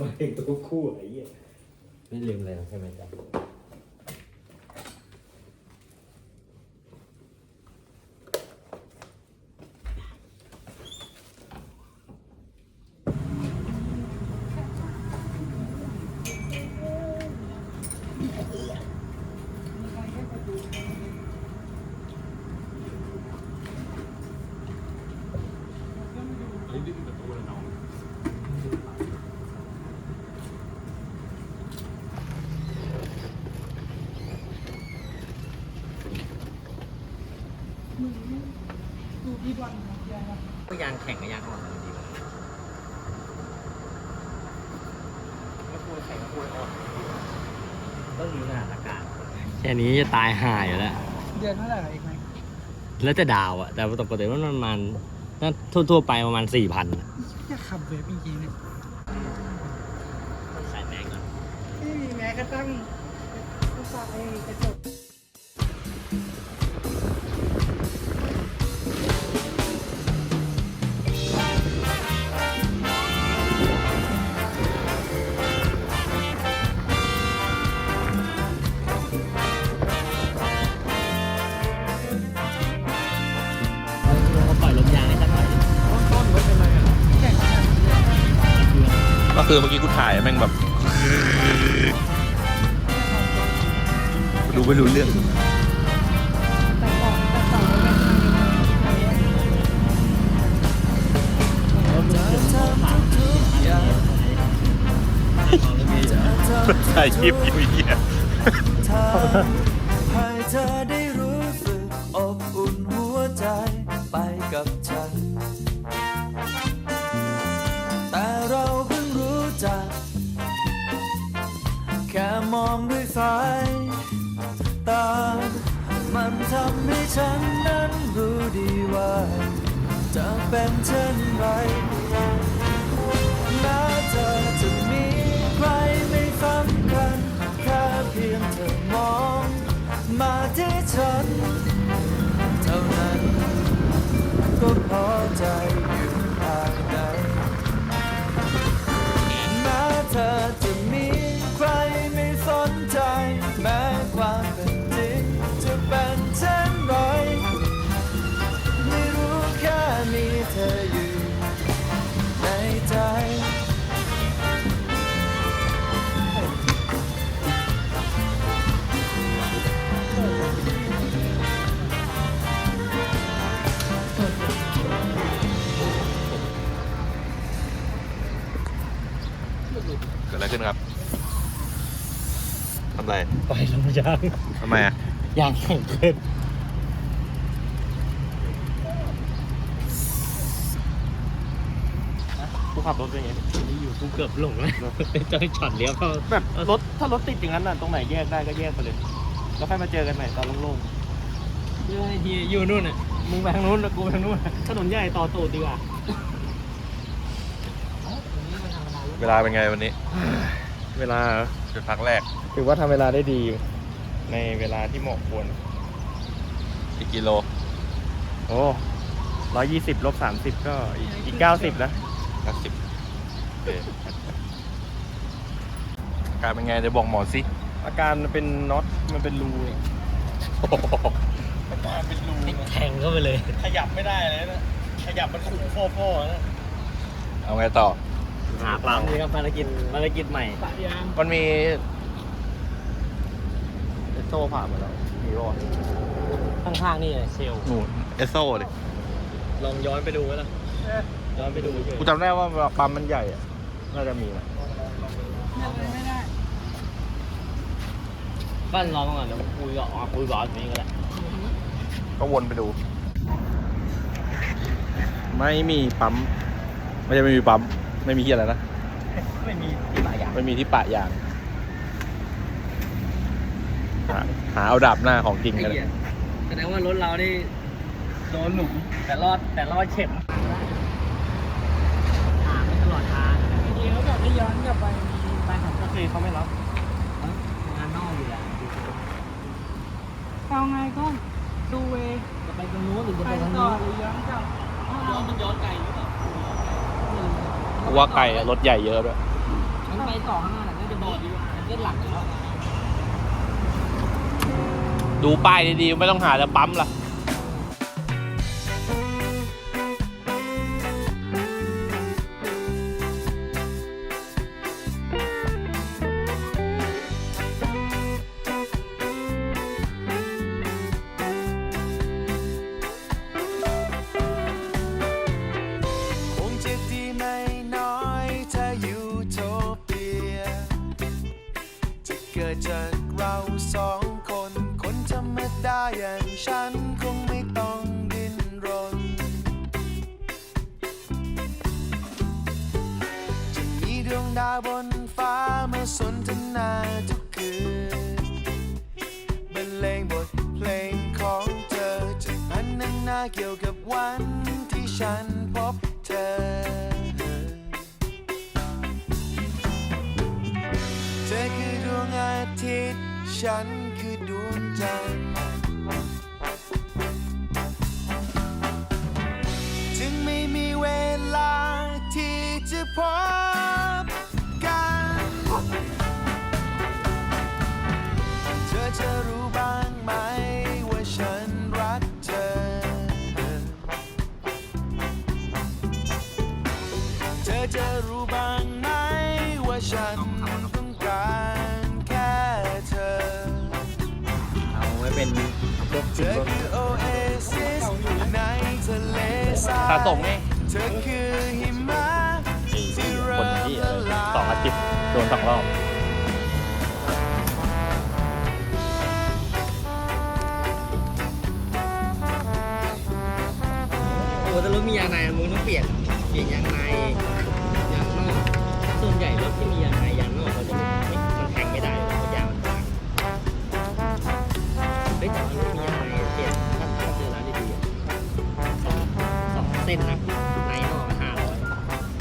มาเองตัวคู่ไอ้เหี้ยไม่ลืมอะไรใช่ไหมจ๊ะ ดูพี่บอลนะยายครับ ก็ยางแข่งกับยางอ่อนดีกว่าไม่ควรแข่งกับควรอ่อน ก็มีสถานการณ์แค่นี้จะตายห่าอยู่แล้ว เดือนเท่าไหร่อีกไหมแล้วแต่ดาวอะแต่ปกติมันประมาณถ้าทั่วๆไปประมาณสี่พันอยากขับเวฟจริงๆเนี่ยใส่แมงก่อนไม่มีแม้กระทั่งกระสายกระจก คือเมื่อกี้กูถ่ายแม่งแบบดูไม่รู้เรื่องแต่ก่อนแต่ก่อนเราเป็นถ่ายคลิปอยู่เหี้ย เช่นไรแม้เธอจะมีใครไม่สำคัญแค่เพียงเธอมองมาที่ฉัน เท่านั้นก็พอใจำไรปล่อยลมยางทำไมอะยางแข่งเกินกูขับรถเป็นไงอยู่กูเกือบหลงแล้วเจอช็อตเลี้ยวเข้าแบบรถถ้ารถติดอย่างนั้นน่ะตรงไหนแยกได้ก็แยกไปเลย แล้วค่อยมาเจอกันใหม่ตอนโล่งเรื่องไอ้ทีอยู่นู่นน่ะมึงไปทางนู้นแล้วกูไปทางนู้นๆถนนใหญ่ต่อตูดดีกว่าเวลาเป็นไงวันนี้ เวลาเป็นพักแรก ถือว่าทำเวลาได้ดีอยู่ในเวลาที่เหมาะควร อีกกิโล โอ้ร้อยยี่สิบลบสามสิบก็อีกอีกเก้าสิบนะห้าสิบการเป็นไงเดี๋ยวบอกหมอสิ อาการมันเป็นน็อตมันเป็นรูเนี่ยอาการเป็นรูแทงเข้าไปเลย ขยับไม่ได้เลยนะ ขยับมันขู่พ่อๆนะ เอาไงต่อ หาปั๊มนี่ครับภารกิจภารกิจใหม่ปะยางมันมีโซ่ผ่านมาแล้วมีรอดข้างๆนี่เชลหนูเอสโซดิลองย้อนไปดูไหมล่ะย้อนไปดูเฉยกูจำได้ว่าปั๊มมันใหญ่อะน่าจะมีนะยังไงไม่ได้บ้านลองก่อนเดี๋ยวคุยก่อนอ๋อคุยก่อนอย่างนี้ก็ได้ก็วนไปดู ไม่มีปั๊มไม่ใช่ไม่มีปั๊ม ไม่มีที่อะไรนะ ไม่มีที่หลายอย่างไม่มีที่ปะยางหาหาเอาดับหน้าของจริงกันเลยแสดงว่ารถเรานี่โดนหลุมแต่รอดแต่รอดเข็ม ว่าไกลอะรถใหญ่เยอะด้วยมันไปต่อข้างหน้าน่าจะบอกเล่นหลักแล้วดูป้ายดีๆไม่ต้องหาแล้วปั๊มล่ะ พวกเธอคือโอเอซิสในทะเลทรายค่าส่งไงเธอคือหิมะไอ้เหี้ยคนที่สองอาทิตย์โดนสองรอบโอ้แต่รถมียางในมึงต้องเปลี่ยนเปลี่ยนยางใน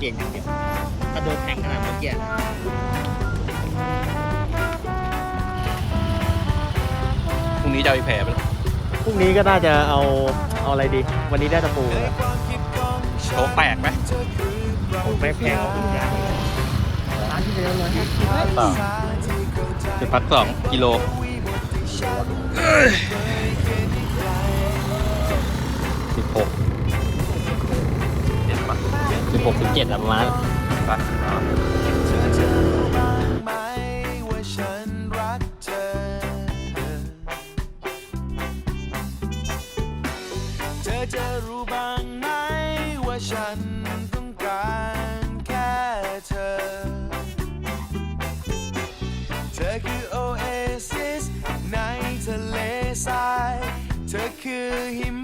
เปลี่ยนอย่างเดียวถ้าโดนแทงขนาดเมื่อกี้นะพรุ่งนี้จะเอาไปแผลไปแล้วพรุ่งนี้ก็น่าจะเอาเอาอะไรดี วันนี้ได้ตะปูในความคิดของฉัโชนว์แปลกไหมเธอคือเราผมไม่แพงเอาทุกอย่างร้านที่เป็นร้อยห้าสิบต่อสาที่เข้าใจจุดพักสองกิโล บหกสิบเจ็ดประมาณปะจะรู้บ้างไหมว่าฉันต้องการแค่เธอ เธอคือโอเอซิสในทะเลทราย เธอคือหิม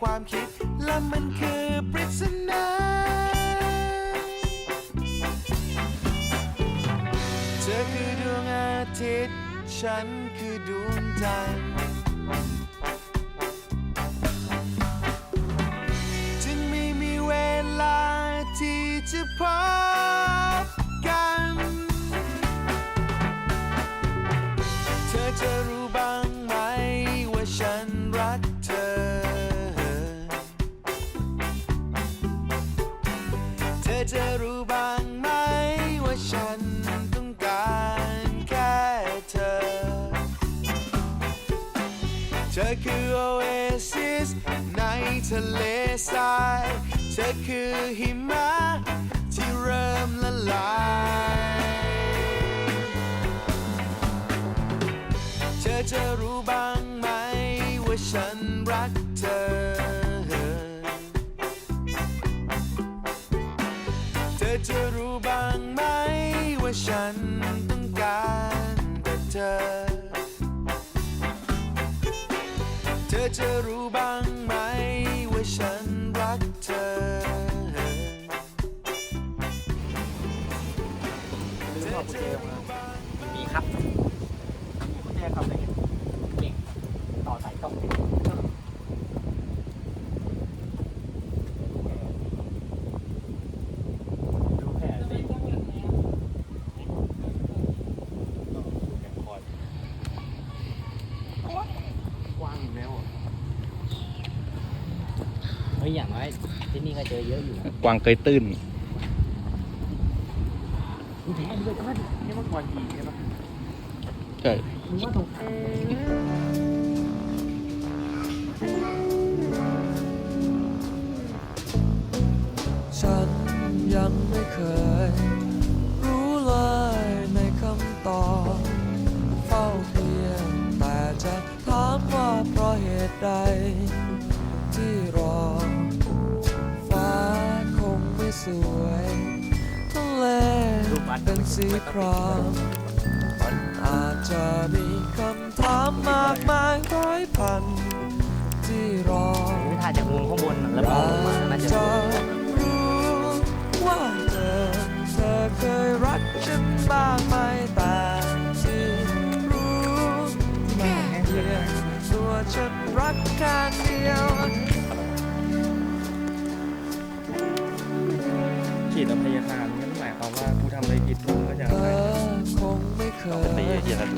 ความคิด และมันคือปริศนาเธอคือดวงอาทิตย์ ฉันคือดวงจันทร์ ทะเลทราย เธอคือหิมะที่เริ่มละลาย เธอจะรู้บ้างไหมว่าฉันรักเธอ เธอจะรู้บ้างไหมว่าฉันต้องการแต่เธอ เธอจะรู้บ้าง เฮ้ยอย่างน้อยที่นี่ก็เจอเยอะอยู่นะกวางเคยตื้นคุณแผลด้วยกันนี่มันก่อนยิงใช่ปะใช่มึงว่าตรงฉันยังไม่เคย สวยทะเลเป็นสีครามมันอาจจะมีคำถามมากมายร้อยพันที่รอนี่ถ่ายจากมุมข้างบนน่ะแล้วมองลงมาน่าจะำอะไรผิดคุณก็จะเธให้อคงไม่เคเอายไปตีไอ้เหี้ยแล้ว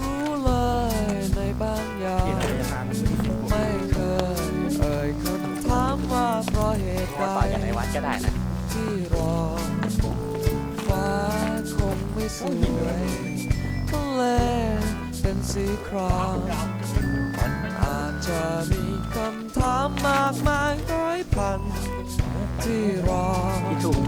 รู้เลยในบางอย่าขีดงอภัยทานมันไม่ผิดกฎไม่เคยเอ่ยคำถามว่าเพราะเหตุว่าใดต่อจากในวัดก็ได้นะที่รอฟ้าคงไม่สวยทะเลเป็นสีครามมันอาจจะมีคำถามมากมายร้อยพัน ที่รอ ที่ถูก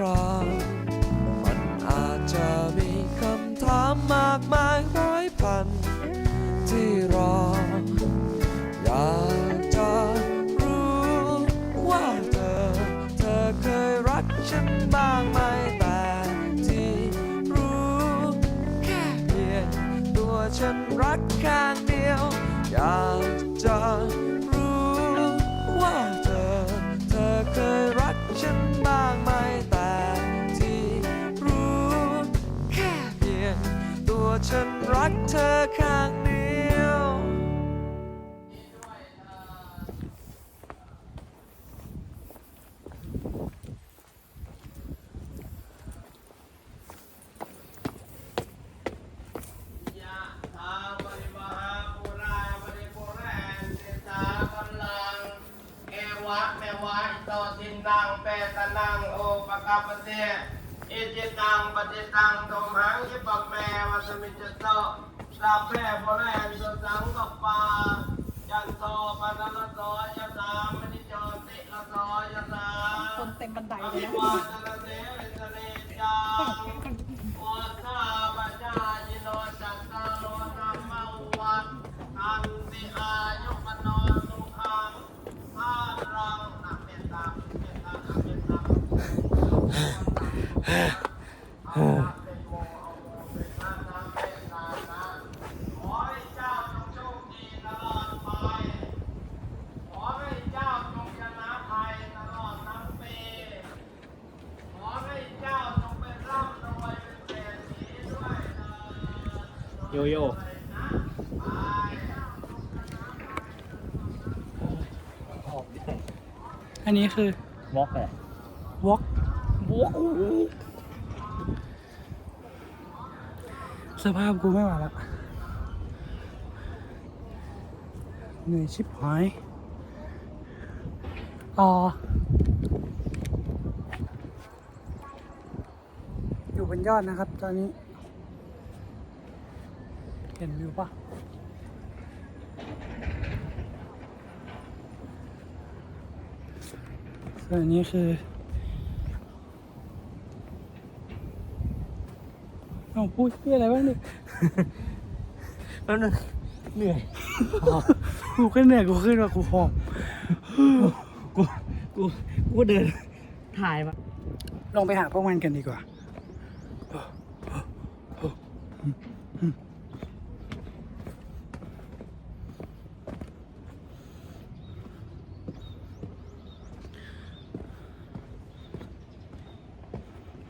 สี วะเมวะอิโตทินังเปตนังโอปกัปปเตอิจิตังปฏิตังตมหังยิปะเมวัสมิจจโตสัพเพปุเรนตุสังกปปายันโตปะนะละโตยะสามณิโจติละโตยะสาคนเต็มบันไดเลยนะ โยโย่อันนี้คือ ม็อกเลย สภาพกูไม่ไหวละเหนื่อยชิบหายอออยู่บนยอดนะครับ ตอนนี้ เห็นวิวปะส่วนนี้คือ เอาพูดเพื่ออะไรบ้างเนี่ยแป๊บนึงเหนื่อยกูก็เหนื่อยกูขึ้นมากูหอบกูกูกูเดินถ่ายมาลองไปหาพวกมันกันดีกว่า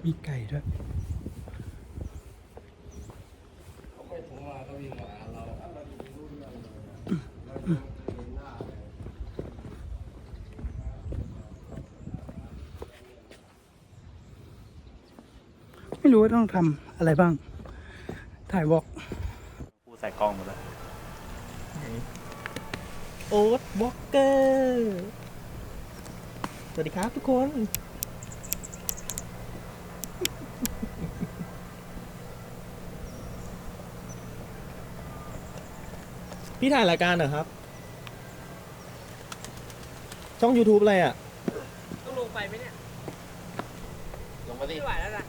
มีไก่ด้วย ไม่รู้ว่าต้องทำอะไรบ้าง ถ่ายวอล์กกูใส่กล้องหมดแล้วโอ๊ตบล็อกเกอร์สวัสดีครับทุกคนพี่ถ่ายรายการเหรอครับ ช่อง YouTube อะไรอะ ต้องลงไปไหมเนี่ย ลงมาดิ ไม่ไหวแล้วนะ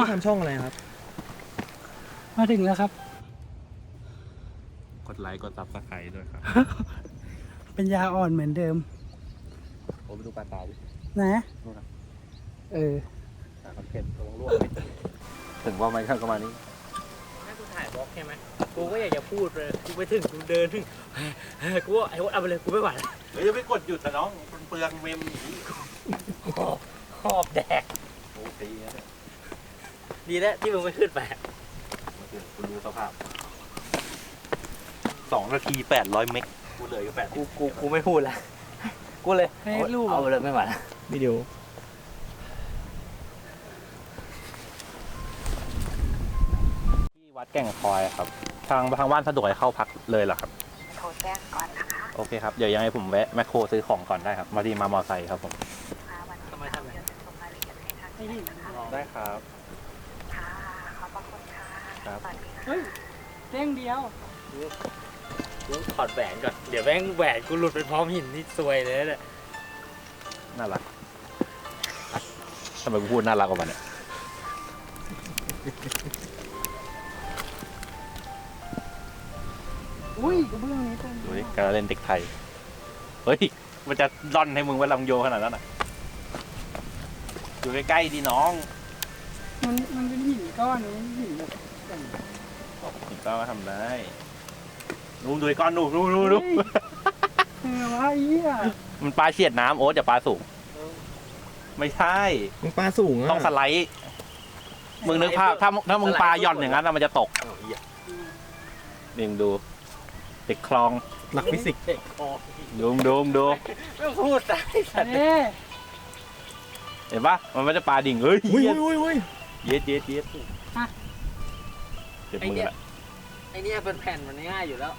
พี่ทำช่องอะไรครับ มาถึงแล้วครับ กดไลค์กดซับสไครต์ด้วยครับ เป็นยาอ่อนเหมือนเดิม ผมไปดูปลาตาดินะนู่นน่ะเออหาคอนเทนต์ลงร่วงเลยถึงว่าไม่เข้าประมาณนี้ให้กูถ่ายบล็อกใช่ไหมกูก็อยากจะพูดเลย กูไปถึงกูเดินถึงกูว่าไอ้โอ๊ตเอาไปเลย กูไม่ไหวแล้วเฮ้ยจะไม่กดหยุดแต่น้องมันเปลืองเมมขอบแดกโอ้ตีนะเนี่ย ดีแล้วที่มึงไม่ขึ้นไปมาถึงคุณดูสภาพสองนาทีแปดร้อยเมกกูเหลยก็แปดกูกูกูไม่พูดละกูเลยให้รูป เอาไปเลยไม่ไหวแล้ววิดีโอที่วัดแก่งคอยครับ ทางทางบ้านสะดวกให้เข้าพักเลยเหรอครับ โทรแจ้งก่อนนะคะโอเคครับ เดี๋ยวยังไงผมแวะแมคโครซื้อของก่อนได้ครับ มาดีมามอไซค์ครับผมวันนี้ทำไมทำไมเดี๋ยวจะส่งรายละเอียดให้ทางให้เห็นนะคะได้ครับค่ะขอบ พระคุณค่ะครับ สวัสดีค่ะ เฮ้ยเด้งเดียวกูถอดแหวนก่อน เดี๋ยวแม่งแหวนกูหลุดไปพร้อมหินนี่ซวยเลยเนี่ยน่ารักทำไมกูพูดน่ารักกว่ามันเนี่ยอุ้ยกระเบื้องนี้เต็มดูดิการเล่นเด็กไทย เฮ้ย มันจะร่อนให้มึงไว้ลำโยขนาดนั้นอะ อยู่ใกล้ๆดีน้อง มันมันเป็นหินก้อนมันเป็นหินแบบแต่งถึงก็ทำได้นูนดูไอ้ก้อนนูนนูนนูนนูนเออว่าไอ้เหี้ยมันปลาเฉียดน้ำโอ๊ตอย่าปลาสูง ไม่ใช่ มึงปลาสูงอะต้องสไลด์ มึงนึกภาพถ้าถ้ามึงปลาหย่อนอย่างนั้นน่ะมันจะตกนี่มึงดูเด็กคลองหลักฟิสิกส์ดูมึงดูมึงดูไม่ต้องพูดใส่สัตว์เอ๊ะเห็นปะมันไม่ได้ปลาดิ่งเฮ้ยอุ้ยเย็ดอุ้ยอุ้ย เย็ดเย็ดเย็ดเจ็บมือละไอเนี่ยเป็นแผ่นมันง่ายอยู่แล้ว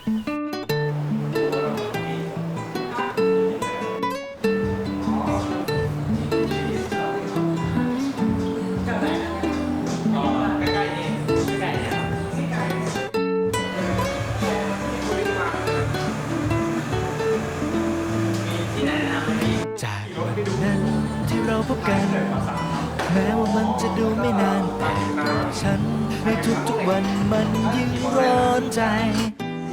จากวันนั้นที่เราพบกัน แม้ว่ามันจะดูไม่นานแต่กับฉันในทุกๆวันมันยิ่งร้อนใจ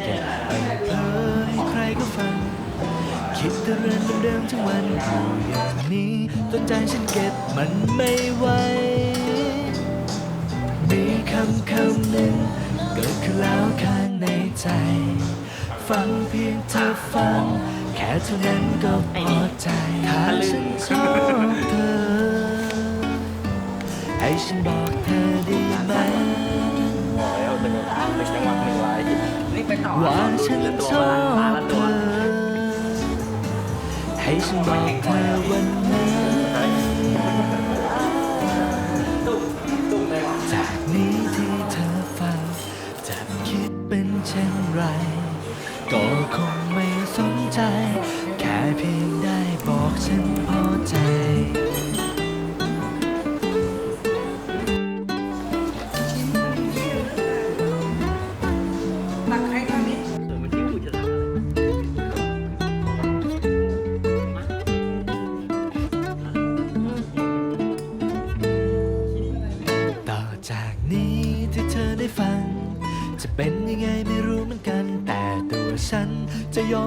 เก็บไปเพ้อให้ใครก็ฟัง คิดแต่เรื่องเดิมๆทั้งวันอยู่อย่างนี้ต้นใจฉันเก็บมันไม่ไหวมีคำคำหนึ่งเกิดขึ้นแล้วข้างในใจ ฟังเพียงเธอฟัง แค่เท่านั้นก็พอใจถ้าฉันชอบเธอ ให้ฉันบอกเธอได้ไหมบอกแล้วหนึ่งหนึ่งจังหวะหนึ่งลายรีบไปต่อว่าฉันชอบเธอให้ฉันบอกเธอวันนี้จากนี้ที่เธอฟังจะคิดเป็นเช่นไร ก็คงไม่สนใจ แค่เพียงได้บอกฉันพอใจ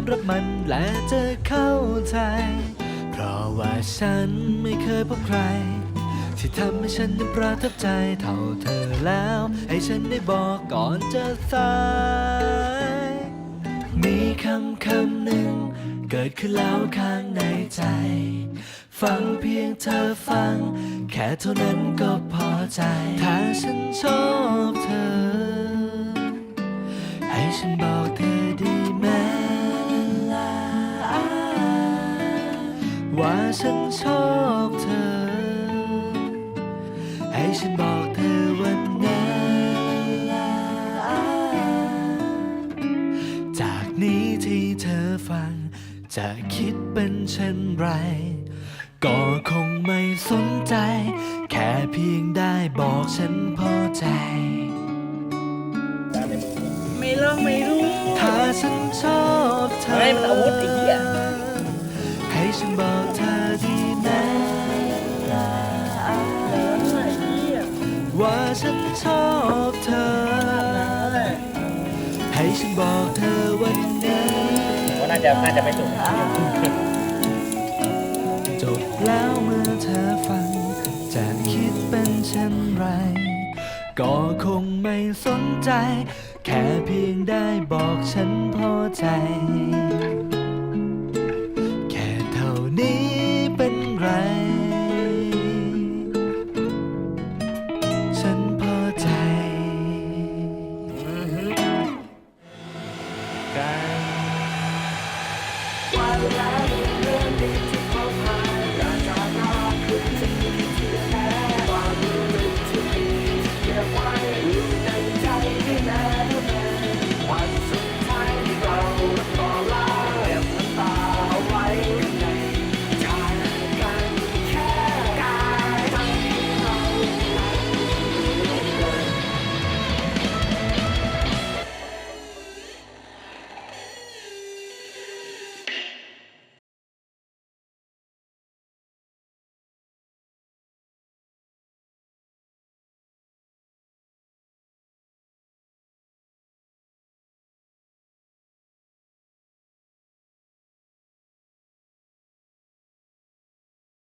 อมรับมันและจะเข้าใจ เพราะว่าฉันไม่เคยพบใคร ที่ทำให้ฉันนั้นประทับใจเท่าเธอแล้ว ให้ฉันได้บอกก่อนจะสาย มีคำคำหนึ่ง เกิดขึ้นแล้วข้างในใจ ฟังเพียงเธอฟัง แค่เท่านั้นก็พอใจ ถ้าฉันชอบเธอ ให้ฉันบอกเธอ ว่าฉันชอบเธอ ให้ฉันบอกเธอวันนี้นจากนี้ที่เธอฟัง จะคิดเป็นเช่นไร ก็คงไม่สนใจ แค่เพียงได้บอกฉันพอใจ ไม่เลิกไม่รู้ ถ้าฉันชอบเธอ เฮ้ยมันอาวุธไอ้เหี้ย ชอบเธอ ให้ฉันบอกเธอวันนี้ว่าน่าจะน่าจะไม่ถูกจบแล้วเมื่อเธอฟัง จะคิดเป็นเช่นไร ก็คงไม่สนใจ แค่เพียงได้บอกฉันพอใจ